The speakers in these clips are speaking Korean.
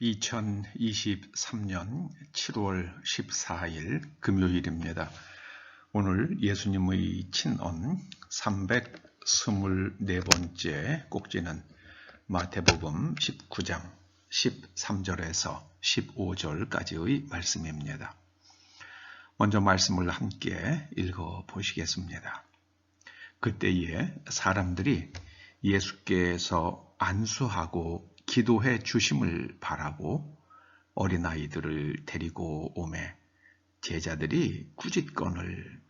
2023년 7월 14일 금요일입니다. 오늘 예수님의 친언 324번째 꼭지는 마태복음 19장 13절에서 15절까지의 말씀입니다. 먼저 말씀을 함께 읽어 보시겠습니다. 그때에 사람들이 예수께서 안수하고 기도해 주심을 바라고 어린아이들을 데리고 오매 제자들이 꾸짖건을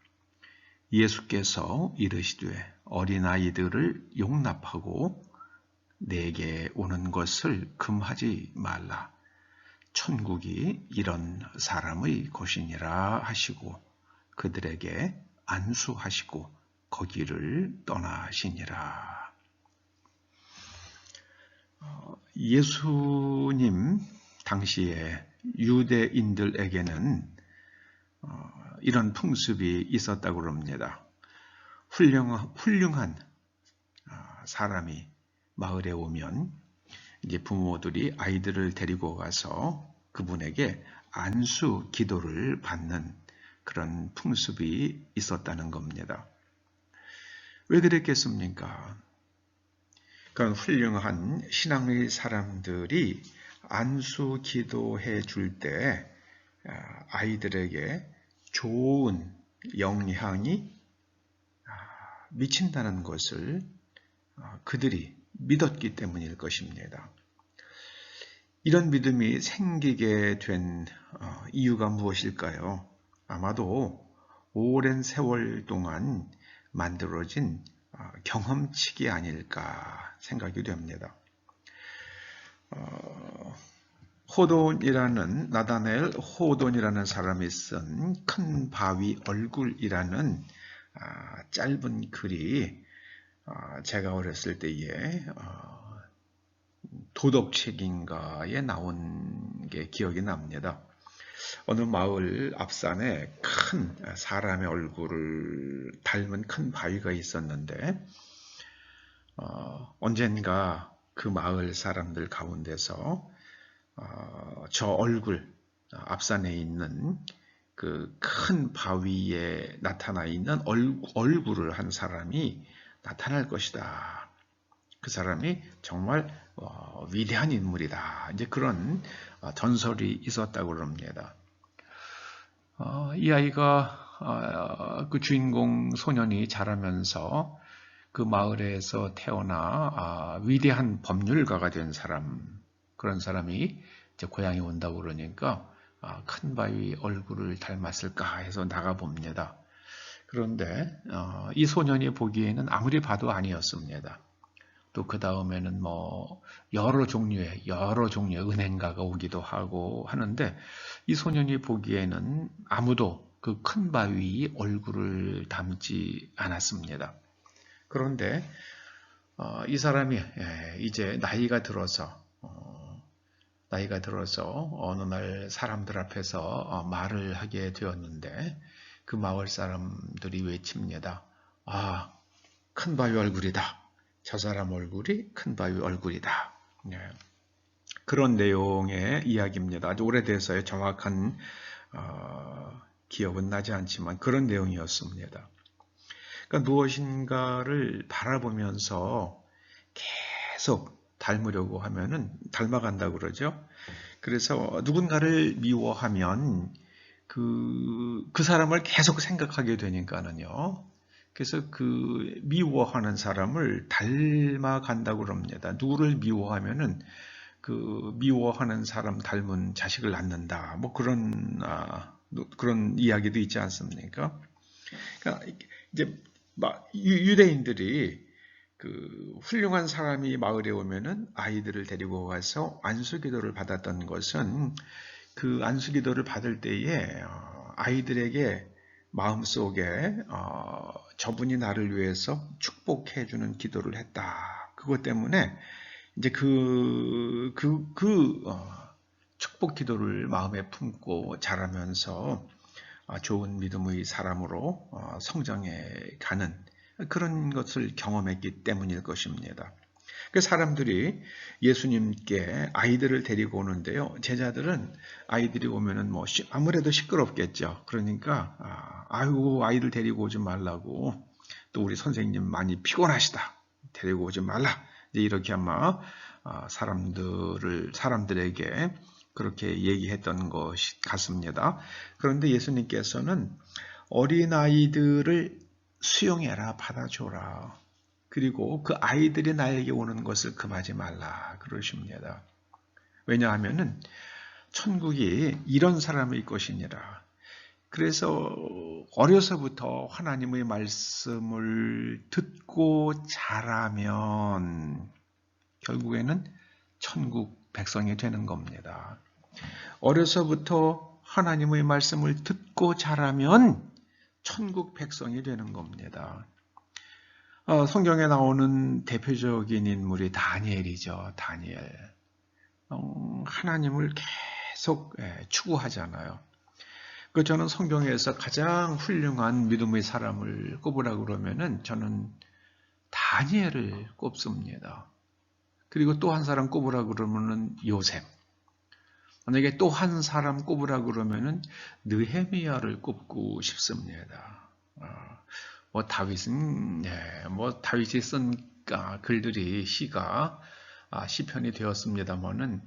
예수께서 이르시되 어린아이들을 용납하고 내게 오는 것을 금하지 말라. 천국이 이런 사람의 곳이니라 하시고 그들에게 안수하시고 거기를 떠나시니라. 예수님 당시에 유대인들에게는 어, 이런 풍습이 있었다고 합니다. 훌륭한, 훌륭한 아, 사람이 마을에 오면 이제 부모들이 아이들을 데리고 가서 그분에게 안수 기도를 받는 그런 풍습이 있었다는 겁니다. 왜 그랬겠습니까? 그런 훌륭한 신앙의 사람들이 안수 기도해 줄 때 아, 아이들에게 좋은 영향이 아, 미친다는 것을 아, 그들이 믿었기 때문일 것입니다. 이런 믿음이 생기게 된 어, 이유가 무엇일까요? 아마도 오랜 세월 동안 만들어진 경험치기 아닐까 생각이 됩니다. 어, 호돈이라는 나다넬 호돈이라는 사람이 쓴 큰 바위 얼굴이라는 아, 짧은 글이 아, 제가 어렸을 때에 어, 도덕책인가에 나온 게 기억이 납니다. 어느 마을 앞산에 큰 사람의 얼굴을 닮은 큰 바위가 있었는데 어, 언젠가 그 마을 사람들 가운데서 어, 저 얼굴 앞산에 있는 그 큰 바위에 나타나 있는 얼, 얼굴을 한 사람이 나타날 것이다. 그 사람이 정말 어, 위대한 인물이다. 이제 그런 어, 전설이 있었다고 합니다. 어, 이 아이가 어, 그 주인공 소년이 자라면서 그 마을에서 태어나 아, 위대한 법률가가 된 사람 그런 사람이 이제 고향에 온다고 그러니까 아, 큰 바위 얼굴을 닮았을까 해서 나가 봅니다. 그런데 어, 이 소년이 보기에는 아무리 봐도 아니었습니다. 또 그 다음에는 뭐 여러 종류의 여러 종류의 은행가가 오기도 하고 하는데 이 소년이 보기에는 아무도 그 큰 바위 얼굴을 담지 않았습니다. 그런데 어, 이 사람이 예, 이제 나이가 들어서 어, 나이가 들어서 어느 날 사람들 앞에서 어, 말을 하게 되었는데 그 마을 사람들이 외칩니다. 아, 큰 바위 얼굴이다. 저 사람 얼굴이 큰 바위 얼굴이다. 네. 그런 내용의 이야기입니다. 아주 오래돼서 정확한 어, 기억은 나지 않지만 그런 내용이었습니다. 그러니까 무엇인가를 바라보면서 계속 닮으려고 하면은 닮아간다고 그러죠. 그래서 누군가를 미워하면 그, 그 사람을 계속 생각하게 되니까는요. 그래서 그 미워하는 사람을 닮아간다고 그럽니다. 누구를 미워하면은 그 미워하는 사람 닮은 자식을 낳는다. 뭐 그런, 아, 그런 이야기도 있지 않습니까? 그러니까 이제 유대인들이 그 훌륭한 사람이 마을에 오면은 아이들을 데리고 가서 안수기도를 받았던 것은 그 안수기도를 받을 때에 어, 아이들에게 마음속에 어, 저분이 나를 위해서 축복해 주는 기도를 했다. 그것 때문에 이제 그, 그, 그, 어, 축복 기도를 마음에 품고 자라면서 아, 좋은 믿음의 사람으로 어, 성장해 가는 그런 것을 경험했기 때문일 것입니다. 그 사람들이 예수님께 아이들을 데리고 오는데요. 제자들은 아이들이 오면은 뭐 아무래도 시끄럽겠죠. 그러니까 아, 아유 아이들 데리고 오지 말라고 또 우리 선생님 많이 피곤하시다. 데리고 오지 말라. 이렇게 아마 아, 사람들을 사람들에게 그렇게 얘기했던 것이 같습니다. 그런데 예수님께서는 어린아이들을 수용해라, 받아줘라. 그리고 그 아이들이 나에게 오는 것을 금하지 말라. 그러십니다. 왜냐하면은 천국이 이런 사람의 것이니라. 그래서 어려서부터 하나님의 말씀을 듣고 자라면 결국에는 천국 백성이 되는 겁니다. 어려서부터 하나님의 말씀을 듣고 자라면 천국 백성이 되는 겁니다. 어, 성경에 나오는 대표적인 인물이 다니엘이죠. 다니엘. 어, 하나님을 계속 예, 추구하잖아요. 그 저는 성경에서 가장 훌륭한 믿음의 사람을 꼽으라 그러면은 저는 다니엘을 꼽습니다. 그리고 또 한 사람 꼽으라 그러면은 요셉. 만약에 또 한 사람 꼽으라 그러면은 느헤미야를 꼽고 싶습니다. 어, 뭐 다윗은 네, 뭐 다윗이 쓴 글들이 시가 아, 시편이 되었습니다만은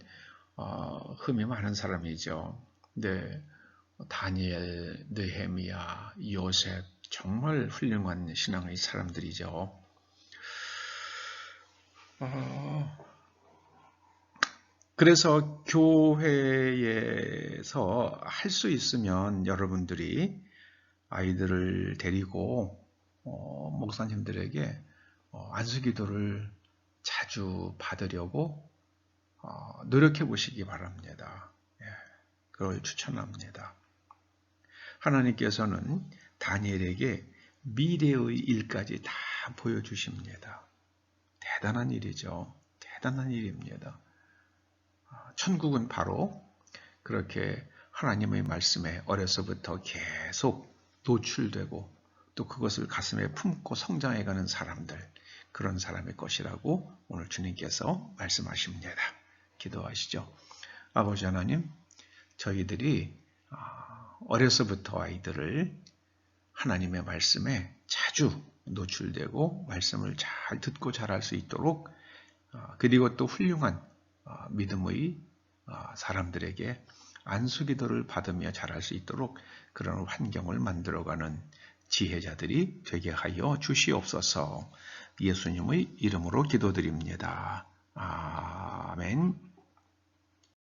어, 흠이 많은 사람이죠. 네, 다니엘, 느헤미야, 요셉 정말 훌륭한 신앙의 사람들이죠. 어, 그래서 교회에서 할 수 있으면 여러분들이 아이들을 데리고 어, 목사님들에게 어, 안수기도를 자주 받으려고 어, 노력해 보시기 바랍니다. 예, 그걸 추천합니다. 하나님께서는 다니엘에게 미래의 일까지 다 보여주십니다. 대단한 일이죠. 대단한 일입니다. 아, 천국은 바로 그렇게 하나님의 말씀에 어려서부터 계속 노출되고 또 그것을 가슴에 품고 성장해가는 사람들 그런 사람의 것이라고 오늘 주님께서 말씀하십니다. 기도하시죠. 아버지 하나님 저희들이 아, 어려서부터 아이들을 하나님의 말씀에 자주 노출되고 말씀을 잘 듣고 자랄 수 있도록 아, 그리고 또 훌륭한 아, 믿음의 사람들에게 안수기도를 받으며 자랄 수 있도록 그런 환경을 만들어가는 지혜자들이 되게 하여 주시옵소서 예수님의 이름으로 기도드립니다. 아멘.